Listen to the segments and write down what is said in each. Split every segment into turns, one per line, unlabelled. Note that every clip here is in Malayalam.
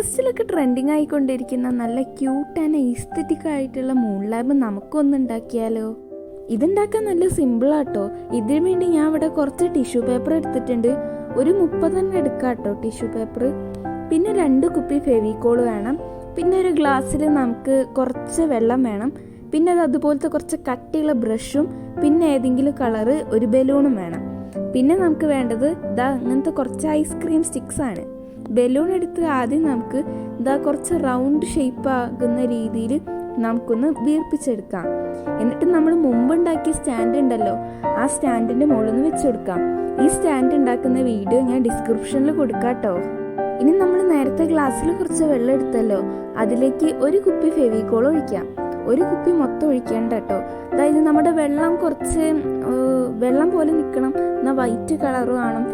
പിൻട്രസ്റ്റിലൊക്കെ ട്രെൻഡിങ് ആയിക്കൊണ്ടിരിക്കുന്ന നല്ല ക്യൂട്ട് ആൻഡ് ഈസ്തറ്റിക് ആയിട്ടുള്ള മൂൺ ലാബ് നമുക്കൊന്ന് ഉണ്ടാക്കിയാലോ? ഇതുണ്ടാക്കാൻ നല്ല സിമ്പിളാട്ടോ ഇതിനു വേണ്ടി ഞാൻ ഇവിടെ കുറച്ച് ടിഷ്യൂ പേപ്പർ എടുത്തിട്ടുണ്ട്. ഒരു മുപ്പതെണ്ണം എടുക്കാം കേട്ടോ ടിഷ്യൂ പേപ്പർ പിന്നെ രണ്ട് കുപ്പി ഫെവിക്കോൾ വേണം. പിന്നെ ഒരു ഗ്ലാസ്സിൽ നമുക്ക് കുറച്ച് വെള്ളം വേണം. പിന്നെ അത് അതുപോലത്തെ കുറച്ച് കട്ടിയുള്ള ബ്രഷും പിന്നെ ഏതെങ്കിലും കളറ് ഒരു ബലൂണും വേണം. പിന്നെ നമുക്ക് വേണ്ടത് ഇതാ അങ്ങനത്തെ കുറച്ച് ഐസ്ക്രീം സ്റ്റിക്സ് ആണ്. ബലൂൺ എടുത്ത് ആദ്യം നമുക്ക് ഇതാ കുറച്ച് റൗണ്ട് ഷേപ്പ് ആകുന്ന രീതിയിൽ നമുക്കൊന്ന് വീർപ്പിച്ചെടുക്കാം. എന്നിട്ട് നമ്മൾ മുമ്പ് ഉണ്ടാക്കിയ സ്റ്റാൻഡ് ഉണ്ടല്ലോ ആ സ്റ്റാൻഡിന്റെ മുകളിൽ നിന്ന് വെച്ചെടുക്കാം ഈ സ്റ്റാൻഡ് ഉണ്ടാക്കുന്ന വീഡിയോ ഞാൻ ഡിസ്ക്രിപ്ഷനിൽ കൊടുക്കാം കേട്ടോ ഇനി നമ്മൾ നേരത്തെ ഗ്ലാസ്സിൽ കുറച്ച് വെള്ളം എടുത്തല്ലോ അതിലേക്ക് ഒരു കുപ്പി ഫെവിക്കോൾ ഒഴിക്കാം. ഒരു കുപ്പി മൊത്തം ഒഴിക്കേണ്ട കേട്ടോ അതായത് നമ്മുടെ വെള്ളം കുറച്ച് വെള്ളം പോലെ നിൽക്കണം എന്നാൽ വൈറ്റ് കളറും കാണും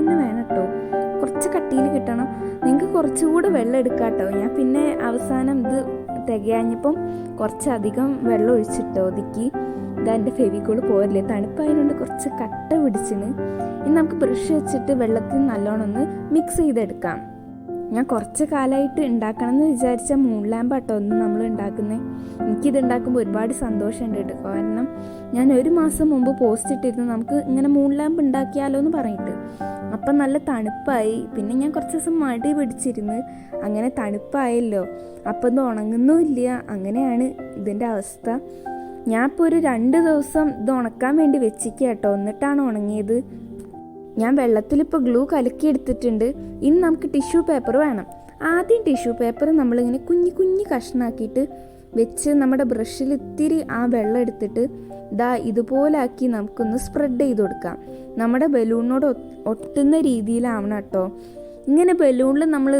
തന്നെ വേണം കേട്ടോ കുറച്ച് കട്ടിയിൽ കിട്ടണം. നിങ്ങൾക്ക് കുറച്ചുകൂടെ വെള്ളം എടുക്കാം കേട്ടോ ഞാൻ പിന്നെ അവസാനം ഇത് തികയാഞ്ഞപ്പം കുറച്ചധികം വെള്ളം ഒഴിച്ചിട്ടോ ഒതുക്കി. ഇതാ എന്റെ ഫെവിക്കോൾ പോരില്ലേ. തണുപ്പായതുകൊണ്ട് കുറച്ച് കട്ട പിടിച്ചിന്. ഇനി നമുക്ക് ബ്രഷ് വെച്ചിട്ട് വെള്ളത്തിൽ നല്ലോണം ഒന്ന് മിക്സ് ചെയ്തെടുക്കാം. ഞാൻ കുറച്ച് കാലമായിട്ട് ഉണ്ടാക്കണം എന്ന് വിചാരിച്ച മൂൺ ലാമ്പ് കേട്ടോ ഒന്ന് നമ്മൾ ഉണ്ടാക്കുന്നത് എനിക്കിത് ഉണ്ടാക്കുമ്പോൾ ഒരുപാട് സന്തോഷമുണ്ട് കേട്ടോ. കാരണം ഞാൻ ഒരു മാസം മുമ്പ് പോസ്റ്റ് ഇട്ടിരുന്നു. നമുക്ക് ഇങ്ങനെ മൂൺ ലാമ്പ് ഉണ്ടാക്കിയാലോ എന്ന് പറഞ്ഞിട്ട്. അപ്പം നല്ല തണുപ്പായി. പിന്നെ ഞാൻ കുറച്ച് ദിവസം മടി പിടിച്ചിരുന്ന്. അങ്ങനെ തണുപ്പായല്ലോ. അപ്പം ഇത് ഉണങ്ങുന്നുമില്ല അങ്ങനെയാണ് ഇതിന്റെ അവസ്ഥ. ഞാൻ ഇപ്പോൾ ഒരു രണ്ട് ദിവസം ഇത് ഉണക്കാൻ വേണ്ടി വെച്ചിരിക്കുക കേട്ടോ എന്നിട്ടാണ് ഉണങ്ങിയത്. ഞാൻ വെള്ളത്തിലിപ്പോൾ ഗ്ലൂ കലക്കിയെടുത്തിട്ടുണ്ട് ഇനി നമുക്ക് ടിഷ്യൂ പേപ്പർ വേണം. ആദ്യം ടിഷ്യൂ പേപ്പർ നമ്മളിങ്ങനെ കുഞ്ഞു കുഞ്ഞു കഷ്ണാക്കിയിട്ട് വെച്ച് നമ്മുടെ ബ്രഷിൽ ഇത്തിരി ആ വെള്ളം എടുത്തിട്ട് ദാ ഇതുപോലാക്കി നമുക്കൊന്ന് സ്പ്രെഡ് ചെയ്ത് കൊടുക്കാം. നമ്മുടെ ബലൂണിനോട് ഒട്ടുന്ന രീതിയിലാവണം കേട്ടോ. ഇങ്ങനെ ബലൂണിൽ നമ്മൾ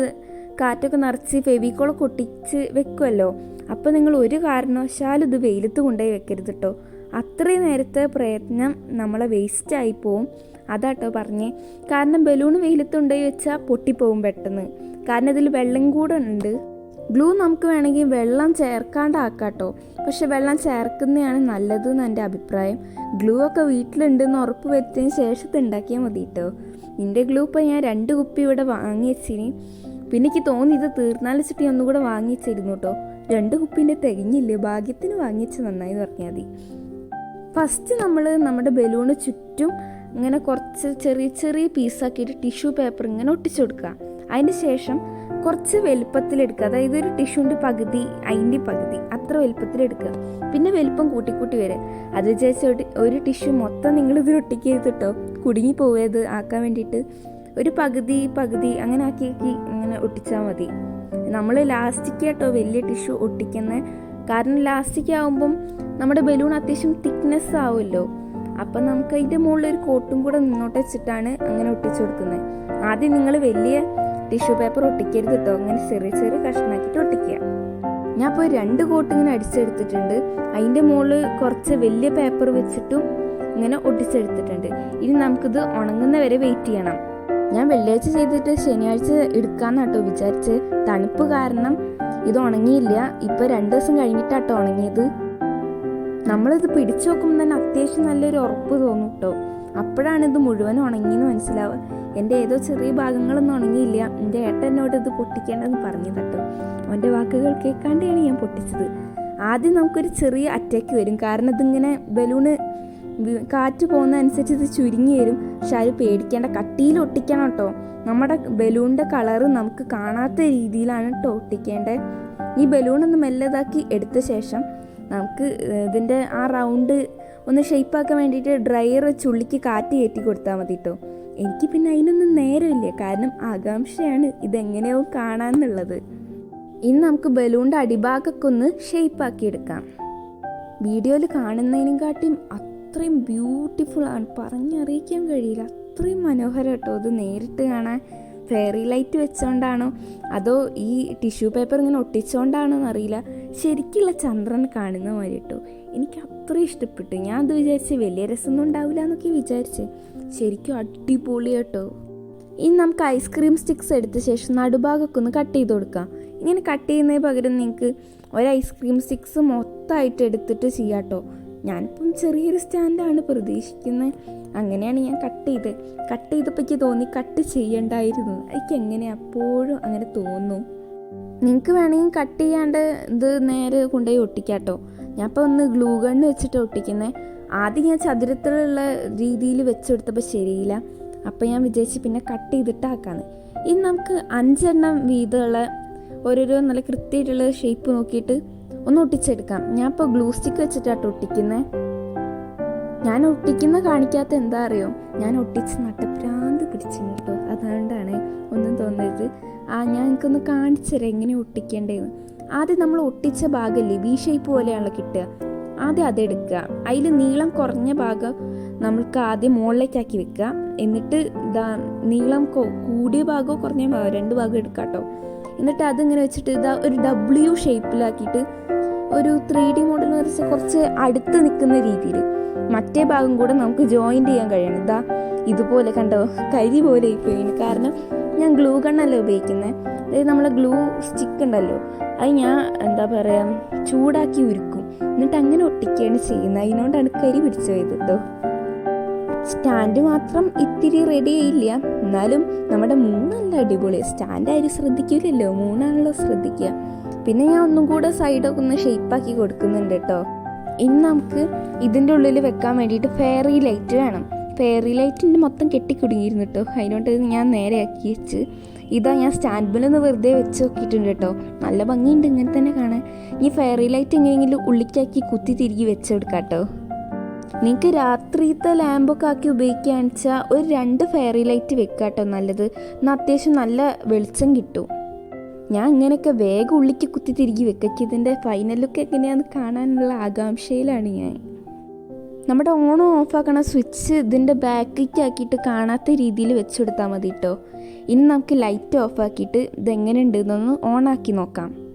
കാറ്റൊക്കെ നിറച്ച് ഫെവിക്കോളൊക്കെ ഒട്ടിച്ച് വെക്കുമല്ലോ അപ്പോൾ നിങ്ങൾ ഒരു കാരണവശാലും ഇത് വെയിലത്ത് കൊണ്ടുപോയി വെക്കരുത് കേട്ടോ. അത്രയും നേരത്തെ പ്രയത്നം നമ്മളെ വേസ്റ്റായി പോവും. അതാട്ടോ പറഞ്ഞേ. കാരണം ബലൂൺ വെയിലത്ത് കൊണ്ടുപോയി വെച്ചാൽ പൊട്ടിപ്പോവും പെട്ടെന്ന്. കാരണം ഇതിൽ വെള്ളം കൂടെ ഉണ്ട്. ഗ്ലൂ നമുക്ക് വേണമെങ്കിൽ വെള്ളം ചേർക്കാണ്ടാക്കാട്ടോ. പക്ഷെ വെള്ളം ചേർക്കുന്നതാണ് നല്ലത് എന്ന് എന്റെ അഭിപ്രായം. ഗ്ലൂ ഒക്കെ വീട്ടിലുണ്ടെന്ന് ഉറപ്പ് വരുത്തിയതിന് ശേഷത്തെ ഉണ്ടാക്കിയാൽ മതി കേട്ടോ നിന്റെ ഗ്ലൂ ഇപ്പോൾ ഞാൻ രണ്ട് കുപ്പി ഇവിടെ വാങ്ങി പിന്നെ എനിക്ക് തോന്നി ഇത് തീർന്നാലും ചിട്ടി ഒന്നുകൂടെ വാങ്ങിച്ചിരുന്നു കേട്ടോ രണ്ട് കുപ്പിന്റെ തികഞ്ഞില്ലേ? ഭാഗ്യത്തിന് വാങ്ങിച്ച് നന്നായി പറഞ്ഞാൽ മതി. ഫസ്റ്റ് നമ്മൾ നമ്മുടെ ബലൂണ് ചുറ്റും ഇങ്ങനെ കുറച്ച് ചെറിയ ചെറിയ പീസാക്കിയിട്ട് ടിഷ്യൂ പേപ്പർ ഇങ്ങനെ ഒട്ടിച്ചു കൊടുക്കുക. അതിന് ശേഷം കുറച്ച് വലുപ്പത്തിലെടുക്കുക അതായത് ഒരു ടിഷ്യൂന്റെ പകുതി അതിന്റെ പകുതി അത്ര വലുപ്പത്തിലെടുക്കുക പിന്നെ വലുപ്പം കൂട്ടിക്കൂട്ടി വരിക അത് വിചാരിച്ച് ഒരു ടിഷ്യൂ മൊത്തം നിങ്ങൾ ഇതിൽ ഒട്ടിക്കരുത് കേട്ടോ കുടുങ്ങി പോയത് ആക്കാൻ വേണ്ടിയിട്ട് ഒരു പകുതി പകുതി അങ്ങനെ ആക്കി ആക്കി ഇങ്ങനെ ഒട്ടിച്ചാൽ മതി. നമ്മൾ ലാസ്റ്റിക് കേട്ടോ വലിയ ടിഷ്യൂ ഒട്ടിക്കുന്നത് കാരണം ലാസ്റ്റിക് ആവുമ്പം നമ്മുടെ ബലൂൺ അത്യാവശ്യം തിക്നെസ് ആവുമല്ലോ. അപ്പം നമുക്ക് അതിന്റെ മുകളിൽ ഒരു കോട്ടും കൂടെ നിന്നോട്ട് വെച്ചിട്ടാണ് അങ്ങനെ ഒട്ടിച്ചു കൊടുക്കുന്നത്. ആദ്യം നിങ്ങൾ വലിയ ടിഷ്യൂ പേപ്പർ ഒട്ടിക്കരുത് കേട്ടോ അങ്ങനെ ചെറിയ ചെറിയ കഷ്ണാക്കിയിട്ട് ഒട്ടിക്കുക. ഞാൻ ഇപ്പോൾ രണ്ട് കോട്ട് ഇങ്ങനെ അടിച്ചെടുത്തിട്ടുണ്ട്. അതിന്റെ മുകളിൽ കുറച്ച് വലിയ പേപ്പർ വെച്ചിട്ടും ഇങ്ങനെ ഒട്ടിച്ചെടുത്തിട്ടുണ്ട്. ഇനി നമുക്കിത് ഉണങ്ങുന്ന വരെ വെയിറ്റ് ചെയ്യണം. ഞാൻ വെള്ളിയാഴ്ച ചെയ്തിട്ട് ശനിയാഴ്ച എടുക്കാന്നാട്ടോ വിചാരിച്ച്. തണുപ്പ് കാരണം ഇത് ഉണങ്ങിയില്ല. ഇപ്പോൾ രണ്ട് ദിവസം കഴിഞ്ഞിട്ടാട്ടോ ഉണങ്ങിയത്. നമ്മളിത് പിടിച്ചു നോക്കുമ്പോൾ തന്നെ അത്യാവശ്യം നല്ലൊരു ഉറപ്പ് തോന്നും കേട്ടോ അപ്പോഴാണ് ഇത് മുഴുവൻ ഉണങ്ങിയെന്ന് മനസ്സിലാവുക. എന്റെ ഏതോ ചെറിയ ഭാഗങ്ങളൊന്നും ഉണങ്ങിയില്ല. എന്റെ ഏട്ടനോട് ഇത് പൊട്ടിക്കേണ്ടതെന്ന് പറഞ്ഞു കേട്ടോ. അവന്റെ വാക്കുകൾ കേൾക്കാണ്ടാണ് ഞാൻ പൊട്ടിച്ചത്. ആദ്യം നമുക്കൊരു ചെറിയ അറ്റാക്ക് വരും. കാരണം ഇതിങ്ങനെ ബലൂണ് കാറ്റ് പോകുന്ന അനുസരിച്ച് ഇത് ചുരുങ്ങി വരും. പക്ഷെ അത് പേടിക്കേണ്ട കട്ടിയിൽ ഒട്ടിക്കണം കേട്ടോ നമ്മുടെ ബലൂണിന്റെ കളറ് നമുക്ക് കാണാത്ത രീതിയിലാണ് കേട്ടോ ഒട്ടിക്കേണ്ടത്. ഈ ബലൂൺ ഒന്ന് മെല്ലതാക്കി എടുത്ത ശേഷം നമുക്ക് ഇതിന്റെ ആ റൗണ്ട് ഒന്ന് ഷേപ്പാക്കാൻ വേണ്ടിയിട്ട് ഡ്രയർ ചുള്ളിക്ക് കാറ്റ് കയറ്റി കൊടുത്താൽ മതി കേട്ടോ എനിക്ക് പിന്നെ അതിനൊന്നും നേരമില്ല. കാരണം ആകാംക്ഷയാണ്. ഇതെങ്ങനെയോ കാണാമെന്നുള്ളത് ഇനി നമുക്ക് ബലൂണിന്റെ അടിഭാഗമൊക്കെ ഒന്ന് ഷേപ്പാക്കി എടുക്കാം. വീഡിയോയിൽ കാണുന്നതിനെക്കാട്ടിയും അത്രയും ബ്യൂട്ടിഫുൾ ആണ്. പറഞ്ഞറിയിക്കാൻ കഴിയില്ല. അത്രയും മനോഹരം കേട്ടോ അത് നേരിട്ട് കാണാൻ ഫെയറി ലൈറ്റ് വെച്ചോണ്ടാണോ? അതോ ഈ ടിഷ്യൂ പേപ്പർ ഇങ്ങനെ ഒട്ടിച്ചോണ്ടാണോ എന്നറിയില്ല ശരിക്കുള്ള ചന്ദ്രൻ കാണുന്ന മാതിരി കേട്ടോ എനിക്ക് അത്രയും ഇഷ്ടപ്പെട്ടു. ഞാൻ അത് വിചാരിച്ച് വലിയ രസമൊന്നും ഉണ്ടാവില്ല എന്നൊക്കെ വിചാരിച്ച്. ശരിക്കും അടിപൊളി കേട്ടോ. ഇനി നമുക്ക് ഐസ്ക്രീം സ്റ്റിക്സ് എടുത്ത ശേഷം നടുഭാഗമൊക്കെ ഒന്ന് കട്ട് ചെയ്ത് കൊടുക്കാം. ഇങ്ങനെ കട്ട് ചെയ്യുന്നതിന് പകരം നിങ്ങൾക്ക് ഒരു ഐസ്ക്രീം സ്റ്റിക്സ് മൊത്തമായിട്ട് എടുത്തിട്ട് ചെയ്യാം കേട്ടോ. ഞാനിപ്പം ചെറിയൊരു സ്റ്റാൻഡാണ് പ്രതീക്ഷിക്കുന്നത്. അങ്ങനെയാണ് ഞാൻ കട്ട് ചെയ്ത് കട്ട് ചെയ്തപ്പോൾ എനിക്ക് തോന്നി കട്ട് ചെയ്യണ്ടായിരുന്നു. എനിക്ക് എങ്ങനെ അപ്പോഴും അങ്ങനെ തോന്നും. നിങ്ങൾക്ക് വേണമെങ്കിൽ കട്ട് ചെയ്യാണ്ട് ഇത് നേരെ കൊണ്ടുപോയി ഒട്ടിക്കാട്ടോ. ഞാൻ ഒന്ന് ഗ്ലൂ ഗണ്ണ് വെച്ചിട്ട് ഒട്ടിക്കുന്നത്. ആദ്യം ഞാൻ ചതുരത്തിലുള്ള രീതിയിൽ വെച്ചെടുത്തപ്പോൾ ശരിയില്ല. അപ്പോൾ ഞാൻ വിചാരിച്ച് പിന്നെ കട്ട് ചെയ്തിട്ടാക്കാന്ന് ഇനി നമുക്ക് അഞ്ചെണ്ണം വീതമുള്ള ഓരോരോ നല്ല കൃത്യമായിട്ടുള്ള ഷേപ്പ് നോക്കിയിട്ട് ഒന്ന് ഒട്ടിച്ചെടുക്കാം. ഞാൻ ഇപ്പോൾ ഗ്ലൂ സ്റ്റിക്ക് വെച്ചിട്ടാട്ടോ ഒട്ടിക്കുന്നത് ഞാൻ ഒട്ടിക്കുന്ന കാണിക്കാത്ത എന്താ അറിയോ? ഞാൻ ഒട്ടിച്ച് നട്ടപ്രാന്ത് പിടിച്ചു കേട്ടോ അതുകൊണ്ടാണ് ഒന്നും തോന്നരുത്. ആ ഞാൻ എനിക്കൊന്ന് കാണിച്ചു തരാം എങ്ങനെ ഒട്ടിക്കേണ്ടതെന്ന് ആദ്യം നമ്മൾ ഒട്ടിച്ച ഭാഗമല്ലേ വി ഷേപ്പ് പോലെയാണല്ലോ കിട്ടുക. ആദ്യം അതെടുക്കുക. അതിൽ നീളം കുറഞ്ഞ ഭാഗം നമ്മൾക്ക് ആദ്യം മുകളിലേക്കാക്കി വെക്കുക. എന്നിട്ട് ഇതാ നീളം കൂടിയ ഭാഗമോ കുറഞ്ഞ ഭാഗമോ രണ്ട് ഭാഗം എടുക്കുക കേട്ടോ. എന്നിട്ട് അതിങ്ങനെ വെച്ചിട്ട് ഇതാ ഒരു ഡബ്ല്യു ഷേപ്പിലാക്കിയിട്ട് ഒരു ത്രീ ഡി മോഡൽ എന്ന് വെച്ചാൽ കുറച്ച് അടുത്ത് നിൽക്കുന്ന രീതിയിൽ മറ്റേ ഭാഗം കൂടെ നമുക്ക് ജോയിന്റ് ചെയ്യാൻ കഴിയണം. ഇതാ ഇതുപോലെ കണ്ടോ? കരി പോലെ ആയിപ്പോയിന്. കാരണം ഞാൻ ഗ്ലൂ ഗണ്ണല്ല ഉപയോഗിക്കുന്നത് അതായത് നമ്മളെ ഗ്ലൂ സ്റ്റിക്ക് ഉണ്ടല്ലോ അത് ഞാൻ എന്താ പറയുക ചൂടാക്കി ഉരുക്കും. എന്നിട്ട് അങ്ങനെ ഒട്ടിക്കുകയാണ് ചെയ്യുന്നത്. അതിനോണ്ടാണ് കരി പിടിച്ചു പോയത് കേട്ടോ. സ്റ്റാൻഡ് മാത്രം ഇത്തിരി റെഡി ആയില്ല. എന്നാലും നമ്മുടെ മൂന്നല്ല അടിപൊളി. സ്റ്റാൻഡ് ആരും ശ്രദ്ധിക്കില്ലല്ലോ മൂന്നാണല്ലോ ശ്രദ്ധിക്കുക പിന്നെ ഞാൻ ഒന്നും കൂടെ സൈഡൊക്കെ ഒന്ന് ഷേപ്പാക്കി കൊടുക്കുന്നുണ്ട് കേട്ടോ ഇനി നമുക്ക് ഇതിന്റെ ഉള്ളിൽ വെക്കാൻ വേണ്ടിയിട്ട് ഫെയറി ലൈറ്റ് വേണം. ഫെയറി ലൈറ്റിന്റെ മൊത്തം കെട്ടിക്കുടുങ്ങിയിരുന്നു കേട്ടോ അതിനോട്ട് ഞാൻ നേരെ ആക്കി വെച്ച് ഇതാ ഞാൻ സ്റ്റാൻഡ് നിന്ന് വെറുതെ വെച്ച് നോക്കിയിട്ടുണ്ട് കേട്ടോ നല്ല ഭംഗിയുണ്ട് ഇങ്ങനെ തന്നെ കാണാൻ. ഈ ഫെയറി ലൈറ്റ് എങ്ങനെയെങ്കിലും ഉള്ളിക്കാക്കി കുത്തി തിരികെ വെച്ചെടുക്കാം കേട്ടോ നിങ്ങൾക്ക് രാത്രിത്തെ ലാമ്പൊക്കെ ആക്കി ഉപയോഗിക്കുകയാണെന്ന് വെച്ചാൽ ഒരു രണ്ട് ഫെയറി ലൈറ്റ് വെക്കുക കേട്ടോ നല്ലത്. എന്നാൽ അത്യാവശ്യം നല്ല വെളിച്ചം കിട്ടും. ഞാൻ ഇങ്ങനെയൊക്കെ വേഗം ഉള്ളിക്ക് കുത്തി തിരികെ വെക്കുക ഇതിന്റെ ഫൈനൽ ലുക്ക് എങ്ങനെയാണെന്ന് കാണാനുള്ള ആകാംക്ഷയിലാണ് ഞാൻ. നമ്മുടെ ഓൺ ഓഫാക്കണ സ്വിച്ച് ഇതിന്റെ ബാക്കിലേക്ക് ആക്കിയിട്ട് കാണാത്ത രീതിയിൽ വെച്ചുകൊടുത്താൽ മതി കേട്ടോ ഇനി നമുക്ക് ലൈറ്റ് ഓഫാക്കിയിട്ട് ഇതെങ്ങനെ ഉണ്ടെന്നൊന്ന് ഓണാക്കി നോക്കാം.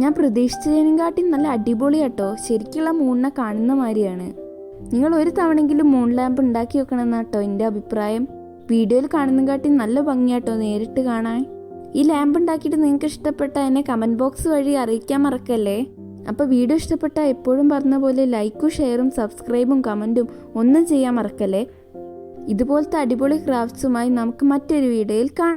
ഞാൻ പ്രതീക്ഷിച്ചതിനെക്കാട്ടി നല്ല അടിപൊളി കേട്ടോ. ശരിക്കുള്ള മൂണിനെ കാണുന്ന മാതിരിയാണ്. നിങ്ങൾ ഒരു തവണെങ്കിലും മൂൺ ലാമ്പ് ഉണ്ടാക്കി വെക്കണം കേട്ടോ എന്റെ അഭിപ്രായം. വീഡിയോയിൽ കാണുന്ന കാണുന്നതിനെക്കാട്ടി നല്ല ഭംഗിയാട്ടോ നേരിട്ട് കാണാൻ. ഈ ലാമ്പ് ഉണ്ടാക്കിയിട്ട് നിങ്ങൾക്ക് ഇഷ്ടപ്പെട്ട എന്നെ കമന്റ് ബോക്സ് വഴി അറിയിക്കാൻ മറക്കല്ലേ? അപ്പോൾ വീഡിയോ ഇഷ്ടപ്പെട്ടാൽ എപ്പോഴും പറഞ്ഞ പോലെ ലൈക്കും ഷെയറും സബ്സ്ക്രൈബും കമന്റും ഒന്നും ചെയ്യാൻ മറക്കല്ലേ? ഇതുപോലത്തെ അടിപൊളി ക്രാഫ്റ്റ്സുമായി നമുക്ക് മറ്റൊരു വീഡിയോയിൽ കാണാം.